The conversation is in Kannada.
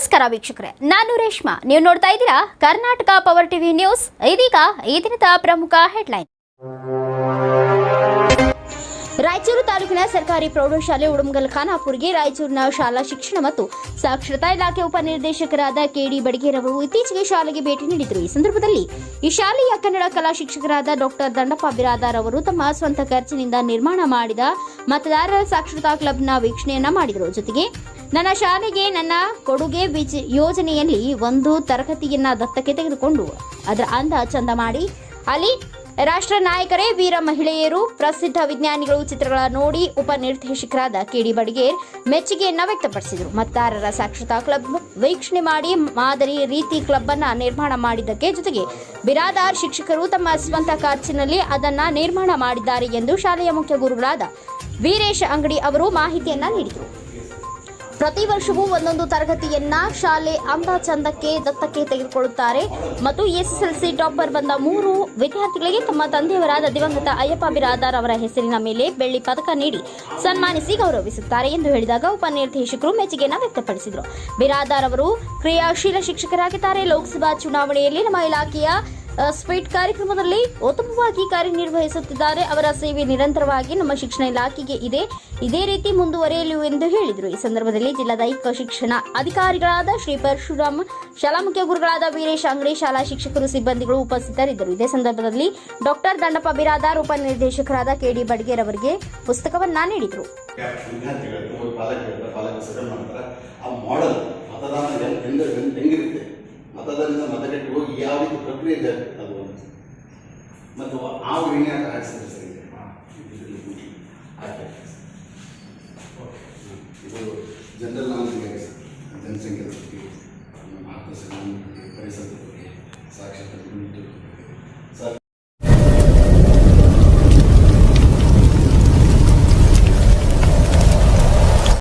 ನಮಸ್ಕಾರ ವೀಕ್ಷಕರೇ, ನಾನು ರೇಷ್ಮಾ. ನೀವು ನೋಡ್ತಾ ಇದ್ದೀರಾ ಕರ್ನಾಟಕ ಪವರ್ ಟಿವಿ ನ್ಯೂಸ್ ಇದೀಗ ಈ ದಿನದ ಪ್ರಮುಖ ಹೆಡ್ಲೈನ್ ರಾಯಚೂರು ತಾಲೂಕಿನ ಸರ್ಕಾರಿ ಪ್ರೌಢಶಾಲೆ ಉಡುಮಗಲ್ ಖಾನಾಪುರ್ಗೆ ರಾಯಚೂರಿನ ಶಾಲಾ ಶಿಕ್ಷಣ ಮತ್ತು ಸಾಕ್ಷರತಾ ಇಲಾಖೆ ಉಪನಿರ್ದೇಶಕರಾದ ಕೆಡಿ ಬಡಿಗೇರವರು ಇತ್ತೀಚೆಗೆ ಶಾಲೆಗೆ ಭೇಟಿ ನೀಡಿದರು. ಈ ಸಂದರ್ಭದಲ್ಲಿ ಈ ಶಾಲೆಯ ಕನ್ನಡ ಕಲಾ ಶಿಕ್ಷಕರಾದ ಡಾಕ್ಟರ್ ದಂಡಪ್ಪ ಬಿರಾದಾರ್ ಅವರು ತಮ್ಮ ಸ್ವಂತ ಖರ್ಚಿನಿಂದ ನಿರ್ಮಾಣ ಮಾಡಿದ ಮತದಾರರ ಸಾಕ್ಷರತಾ ಕ್ಲಬ್ನ ವೀಕ್ಷಣೆಯನ್ನ ಮಾಡಿದರು. ಜೊತೆಗೆ ನನ್ನ ಶಾಲೆಗೆ ನನ್ನ ಕೊಡುಗೆ ವಿಜ್ ಯೋಜನೆಯಲ್ಲಿ ಒಂದು ತರಗತಿಯನ್ನ ದತ್ತಕ್ಕೆ ತೆಗೆದುಕೊಂಡು ಅದರ ಅಂದ ಚಂದ ಮಾಡಿ. ಅಲ್ಲಿ ರಾಷ್ಟ್ರ ನಾಯಕರೇ, ವೀರ ಮಹಿಳೆಯರು, ಪ್ರಸಿದ್ಧ ವಿಜ್ಞಾನಿಗಳು ಚಿತ್ರಗಳ ನೋಡಿ ಉಪನಿರ್ದೇಶಿಕರಾದ ಕೆ ಡಿ ಬಡಿಗೇರ್ ಮೆಚ್ಚುಗೆಯನ್ನ ವ್ಯಕ್ತಪಡಿಸಿದರು. ಮತ್ತಾರರ ಸಾಕ್ಷರತಾ ಕ್ಲಬ್ ವೀಕ್ಷಣೆ ಮಾಡಿ ಮಾದರಿ ರೀತಿ ಕ್ಲಬ್ ಅನ್ನ ನಿರ್ಮಾಣ ಮಾಡಿದ್ದಕ್ಕೆ ಜೊತೆಗೆ ಬಿರಾದಾರ್ ಶಿಕ್ಷಕರು ತಮ್ಮ ಸ್ವಂತ ಖರ್ಚಿನಲ್ಲಿ ಅದನ್ನ ನಿರ್ಮಾಣ ಮಾಡಿದ್ದಾರೆ ಎಂದು ಶಾಲೆಯ ಮುಖ್ಯ ಗುರುಗಳಾದ ವೀರೇಶ್ ಅಂಗಡಿ ಅವರು ಮಾಹಿತಿಯನ್ನ ನೀಡಿದರು. ಪ್ರತಿ ವರ್ಷವೂ ಒಂದೊಂದು ತರಗತಿಯನ್ನ ಶಾಲೆ ಅಂದ ಚಂದಕ್ಕೆ ದತ್ತಕ್ಕೆ ತೆಗೆದುಕೊಳ್ಳುತ್ತಾರೆ. ಮತ್ತು ಎಸ್ಎಸ್ಎಲ್ಸಿ ಟಾಪರ್ ಬಂದ ಮೂರು ವಿದ್ಯಾರ್ಥಿಗಳಿಗೆ ತಮ್ಮ ತಂದೆಯವರಾದ ದಿವಂಗತ ಅಯ್ಯಪ್ಪ ಬಿರಾದಾರ್ ಅವರ ಹೆಸರಿನ ಮೇಲೆ ಬೆಳ್ಳಿ ಪದಕ ನೀಡಿ ಸನ್ಮಾನಿಸಿ ಗೌರವಿಸುತ್ತಾರೆ ಎಂದು ಹೇಳಿದಾಗ ಉಪನಿರ್ದೇಶಕರು ಮೆಚ್ಚುಗೆಯನ್ನು ವ್ಯಕ್ತಪಡಿಸಿದರು. ಬಿರಾದಾರ್ ಅವರು ಕ್ರಿಯಾಶೀಲ ಶಿಕ್ಷಕರಾಗಿದ್ದಾರೆ. ಲೋಕಸಭಾ ಚುನಾವಣೆಯಲ್ಲಿ ನಮ್ಮ ಇಲಾಖೆಯ ಅ, ಸ್ಪೀಟ್ ಕಾರ್ಯಕ್ರಮದಲ್ಲಿ ಉತ್ತಮವಾಗಿ ಕಾರ್ಯನಿರ್ವಹಿಸುತ್ತಿದ್ದಾರೆ. ಅವರ ಸೇವೆ ನಿರಂತರವಾಗಿ ನಮ್ಮ ಶಿಕ್ಷಣ ಇಲಾಖೆಗೆ ಇದೆ. ಇದೇ ರೀತಿ ಮುಂದುವರಿಯಲು ಎಂದು ಹೇಳಿದರು. ಈ ಸಂದರ್ಭದಲ್ಲಿ ಜಿಲ್ಲಾ ದೈಹಿಕ ಶಿಕ್ಷಣ ಅಧಿಕಾರಿಗಳಾದ ಶ್ರೀ ಪರಶುರಾಮ್ ಶಾಲಾ ಮುಖ್ಯ ಗುರುಗಳಾದ ವೀರೇಶ್ ಅಂಗಡಿ ಶಾಲಾ ಶಿಕ್ಷಕರು ಸಿಬ್ಬಂದಿಗಳು ಉಪಸ್ಥಿತರಿದ್ದರು. ಇದೇ ಸಂದರ್ಭದಲ್ಲಿ ಡಾಕ್ಟರ್ ದಂಡಪ್ಪ ಬಿರಾದಾರ್ ಉಪನಿರ್ದೇಶಕರಾದ ಕೆಡಿ ಬಡ್ಗೇರ್ ಅವರಿಗೆ ಪುಸ್ತಕವನ್ನ ನೀಡಿದರು. ಮತದಾನದಿಂದ ಮತಗಟ್ಟೆ ಹೋಗಿ ಯಾವ ರೀತಿ ಪ್ರಕ್ರಿಯೆ ಇದೆ ಅದು ಒಂದು. ಮತ್ತು ಆ ವಿನ್ಯಾಸ ಇದೆ ಸರಿ. ಇದು ಜನರಲ್ ನಾಲೆಜ್ ಜನಸಂಖ್ಯೆ ಬಗ್ಗೆ ಬಗ್ಗೆ ಪರಿಸರದ ಬಗ್ಗೆ.